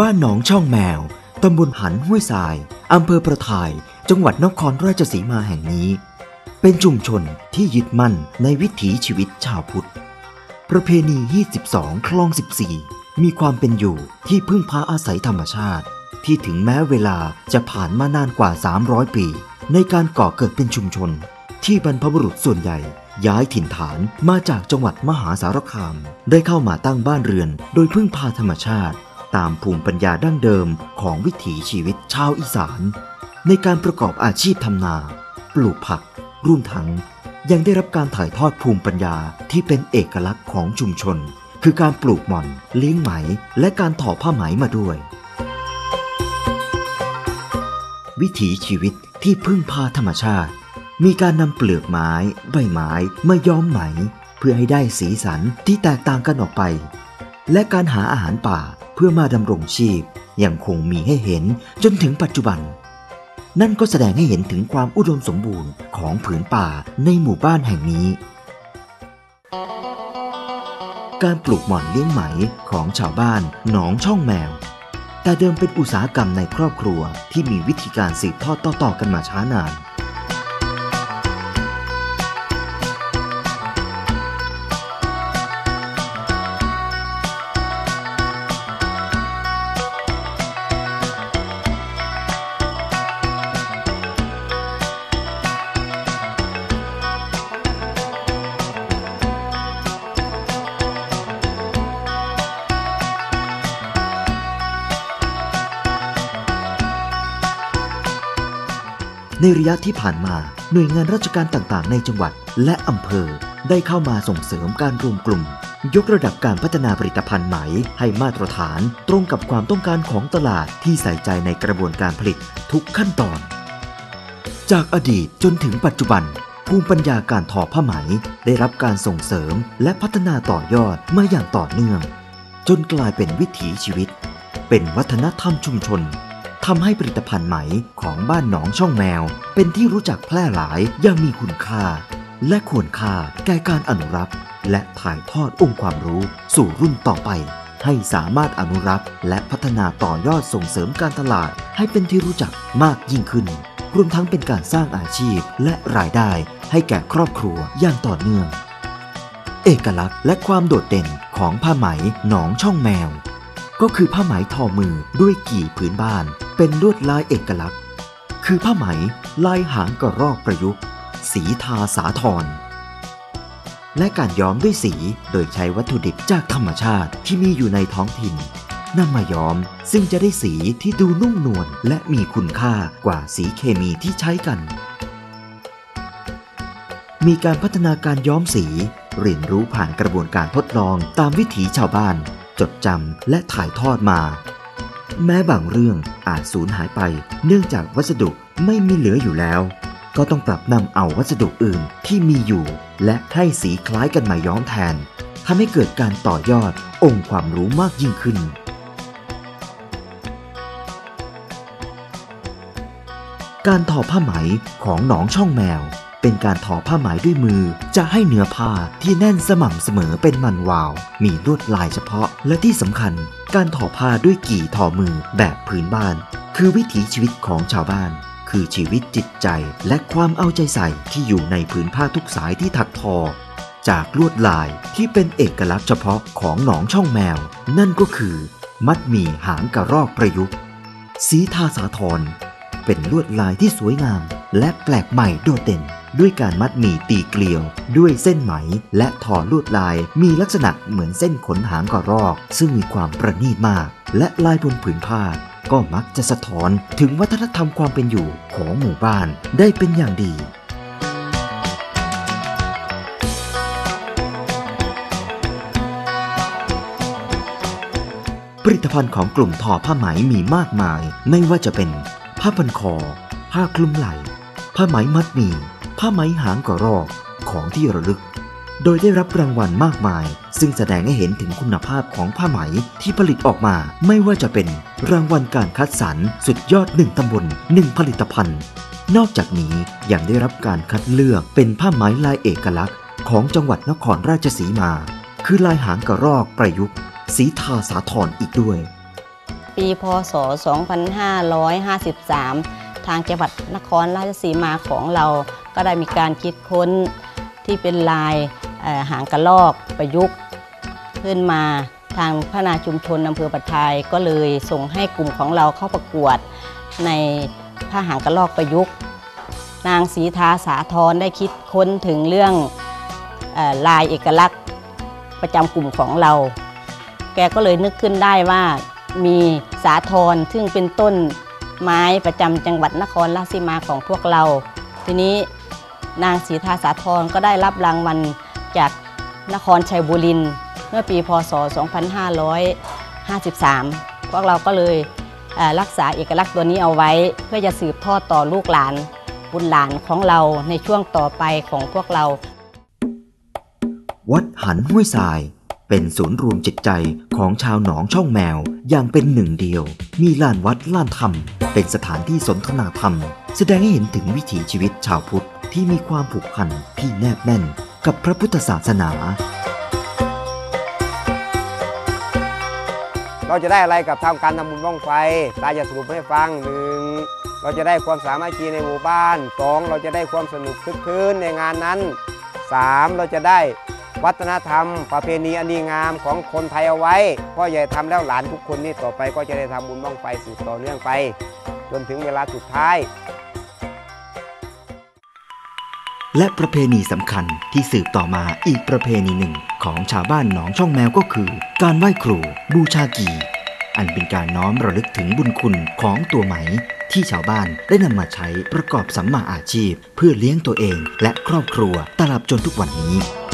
บ้านหนองช่องแมว ตำบลหันห้วยทราย อำเภอประทาย จังหวัดนครราชสีมาแห่งนี้ เป็นชุมชนที่ยึดมั่นในวิถีชีวิตชาวพุทธ ประเพณี 22 คลอง 14 มีความเป็นอยู่ที่พึ่งพาอาศัยธรรมชาติ ที่ถึงแม้เวลาจะผ่านมานานกว่า 300 ปี ในการก่อเกิดเป็นชุมชน ที่บรรพบุรุษส่วนใหญ่ย้ายถิ่นฐานมาจากจังหวัดมหาสารคาม ได้เข้ามาตั้งบ้านเรือน โดยพึ่งพาธรรมชาติ ตามภูมิปัญญาดั้งเดิมของวิถีชีวิตชาวอีสาน ในการประกอบอาชีพทำนา ปลูกผักรวมทั้ง ยังได้รับการถ่ายทอดภูมิปัญญาที่เป็นเอกลักษณ์ของชุมชน คือการปลูกหม่อน เลี้ยงไหม และการทอผ้าไหมมาด้วย วิถีชีวิตที่พึ่งพาธรรมชาติ มีการนำเปลือกไม้ ใบไม้มาย้อมไหม เพื่อให้ได้สีสันที่แตกต่างกันออกไป และการหาอาหารป่า เพื่อมาดำรงชีพยังคงมีให้เห็นจนถึงปัจจุบัน นั่นก็แสดงให้เห็นถึงความอุดมสมบูรณ์ของผืนป่าในหมู่บ้านแห่งนี้ การปลูกหม่อนเลี้ยงไหมของชาวบ้านหนองช่องแมว แต่เดิมเป็นอุตสาหกรรมในครอบครัวที่มีวิธีการสืบทอดต่อๆกันมาช้านาน ในระยะที่ผ่านมา หน่วยงานราชการต่างๆ ในจังหวัด และอำเภอ ได้เข้ามาส่งเสริมการรวมกลุ่ม ยกระดับการพัฒนาผลิตภัณฑ์ไหม ให้มาตรฐานตรงกับความต้องการของตลาดที่ใส่ใจในกระบวนการผลิตทุกขั้นตอน จากอดีตจนถึงปัจจุบัน ภูมิปัญญาการทอผ้าไหม ได้รับการส่งเสริมและพัฒนาต่อยอดมาอย่างต่อเนื่อง จนกลายเป็นวิถีชีวิต เป็นวัฒนธรรมชุมชน ทำให้ผลิตภัณฑ์ไหมของบ้านหนองช่องแมว เป็นที่รู้จักแพร่หลายอย่างมีคุณค่า และควรค่าแก่การอนุรักษ์ และถ่ายทอดองค์ความรู้สู่รุ่นต่อไป ให้สามารถอนุรักษ์และพัฒนาต่อยอดส่งเสริมการตลาด ให้เป็นที่รู้จักมากยิ่งขึ้น รวมทั้งเป็นการสร้างอาชีพและรายได้ให้แก่ครอบครัวอย่างต่อเนื่องเอกลักษณ์และความโดดเด่นของผ้าไหมหนองช่องแมว ก็คือผ้าไหมทอมือด้วยกี่ผืนบ้าน เป็นลวดลายเอกลักษณ์ คือผ้าไหมลายหางกระรอกประยุกต์ สีทาสาทร และการย้อมด้วยสีโดยใช้วัตถุดิบจากธรรมชาติที่มีอยู่ในท้องถิ่นนำมาย้อมซึ่งจะได้สีที่ดูนุ่มนวลและมีคุณค่ากว่าสีเคมีที่ใช้กัน มีการพัฒนาการย้อมสีเรียนรู้ผ่านกระบวนการทดลองตามวิถีชาวบ้าน จดจำและถ่ายทอดมา แม้บางเรื่องอาจสูญหายไป เนื่องจากวัสดุไม่มีเหลืออยู่แล้ว ก็ต้องปรับนำเอาวัสดุอื่นที่มีอยู่ และให้สีคล้ายกันมาย้อมแทนทำให้เกิดการต่อยอดองค์ความรู้มากยิ่งขึ้น การทอผ้าไหมของหนองช่องแมว เป็นการทอผ้าไหมด้วยมือ จะให้เนื้อผ้าที่แน่นสม่ำเสมอเป็นมันวาว มีลวดลายเฉพาะและที่สำคัญ การทอผ้าด้วยกี่ทอมือแบบพื้นบ้าน คือวิถีชีวิตของชาวบ้าน คือชีวิตจิตใจและความเอาใจใส่ที่อยู่ในผืนผ้าทุกสายที่ถักทอ จากลวดลายที่เป็นเอกลักษณ์เฉพาะของหนองช่องแมว นั่นก็คือ มัดหมี่หางกระรอกประยุกต์ สีทาสาทรเป็นลวดลายที่สวยงามและแปลกใหม่โดดเด่น ด้วยการมัดหมี่ตีเกลียว ด้วยเส้นไหมและทอลวดลายมีลักษณะเหมือนเส้นขนหางกระรอก ซึ่งมีความประณีตมาก และลายบนผืนผ้าก็มักจะสะท้อนถึงวัฒนธรรมความเป็นอยู่ของหมู่บ้านได้เป็นอย่างดีผลิตภัณฑ์ของกลุ่มทอผ้าไหมมีมากมาย ไม่ว่าจะเป็น ผ้าพันคอ ผ้าคลุมไหล่ ผ้าไหมมัดหมี่ ผ้าไหมหางกระรอกของที่ระลึก โดยได้รับรางวัลมากมาย ซึ่งแสดงให้เห็นถึงคุณภาพของผ้าไหมที่ผลิตออกมา ไม่ว่าจะเป็นรางวัลการคัดสรรสุดยอดหนึ่งตำบลหนึ่งผลิตภัณฑ์ นอกจากนี้ยังได้รับการคัดเลือกเป็นผ้าไหมลายเอกลักษณ์ของจังหวัดนครราชสีมา คือลายหางกระรอกประยุกต์ สีทาสาทรอีกด้วย ปีพศ 2553 ทางจังหวัดนครราชสีมาของเรา ก็ได้มีการคิดค้นที่เป็นลายหางกระลอกประยุกต์ขึ้นมาทางพัฒนาชุมชนอำเภอปัทไทยก็เลยส่งให้กลุ่มของเราเข้าประกวดในผ้าหางกระลอกประยุกต์ นางสีทาสาธรได้คิดค้นถึงเรื่องอลายเอกลักษณ์ประจำกลุ่มของเรา แกก็เลยนึกขึ้นได้ว่ามีสาธรซึ่งเป็นต้นไม้ประจำจังหวัดนครราชสีมาของพวกเรา ทีนี้ นางสีทาสาธรก็ได้รับรางวัลจากนครชัยบุรีเมื่อปีพศ 2553 พวกเราก็เลยรักษาเอกลักษณ์ตัวนี้เอาไว้ เพื่อจะสืบทอดต่อลูกหลาน บุญหลานของเราในช่วงต่อไปของพวกเรา วัดหันห้วยทรายเป็นศูนย์รวมจิตใจของชาวหนองช่องแมวอย่างเป็นหนึ่งเดียว มีลานวัดลานธรรม เป็นสถานที่สนทนาธรรม แสดงให้เห็นถึงวิถีชีวิตชาวพุทธ ที่มีความผูกพันที่แนบแน่นกับพระพุทธศาสนา เราจะได้อะไรกับทำการทำบุญบ้องไฟ ตาจะสรุปให้ฟังหนึ่งเราจะได้ความสามัคคีในหมู่บ้านสองเราจะได้ความสนุกคึกคืนในงานนั้นสามเราจะได้วัฒนธรรม ประเพณีอันดีงามของคนไทยเอาไว้พ่อใหญ่ทำแล้วหลานทุกคนนี่ต่อไปก็จะได้ทำบุญบ้องไฟสืบต่อเนื่องไป จนถึงเวลาสุดท้าย และประเพณีสำคัญที่สืบต่อมาอีกประเพณีหนึ่งของชาวบ้านหนองช่องแมวก็คือ การไหว้ครูบูชากี อันเป็นการน้อมระลึกถึงบุญคุณของตัวไหม ที่ชาวบ้านได้นำมาใช้ประกอบสัมมาอาชีพ เพื่อเลี้ยงตัวเองและครอบครัวตลอดจนทุกวันนี้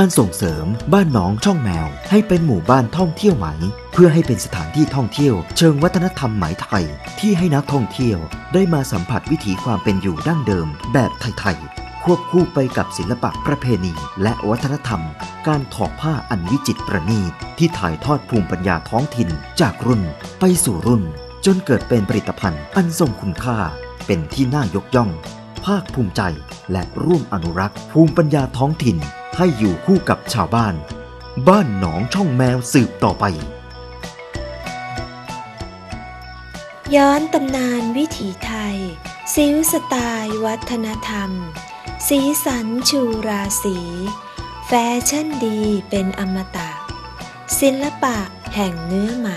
การส่งเสริมบ้านหนองช่องแมว ให้เป็นหมู่บ้านท่องเที่ยวไหม เพื่อให้เป็นสถานที่ท่องเที่ยว เชิงวัฒนธรรมไหมไทย ที่ให้นักท่องเที่ยวได้มาสัมผัสวิถีความเป็นอยู่ดั้งเดิม แบบไทยๆควบคู่ไปกับศิลปะประเพณี และวัฒนธรรม การถอผ้าอันวิจิตรประณีตที่ถ่ายทอดภูมิปัญญาท้องถิ่น จากรุ่น ไปสู่รุ่น จนเกิดเป็นผลิตภัณฑ์อันทรงคุณค่า เป็นที่น่ายกย่อง ภาคภูมิใจและร่วมอนุรักษ์ ภูมิปัญญาท้องถิ่น ให้อยู่คู่กับชาวบ้าน บ้านหนองช่องแมวสืบต่อไป ย้อนตำนานวิถีไทย ซิวสไตล์วัฒนธรรม สีสันชูราศีแฟชั่นดีเป็นอมตะ ศิลปะแห่งเนื้อไหม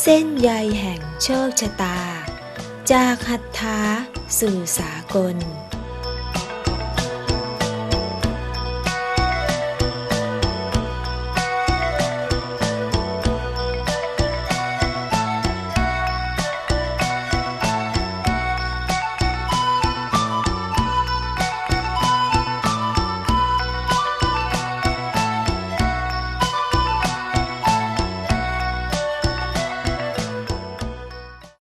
เส้นใยแห่งโชคชะตา จากหัตถาสู่สากล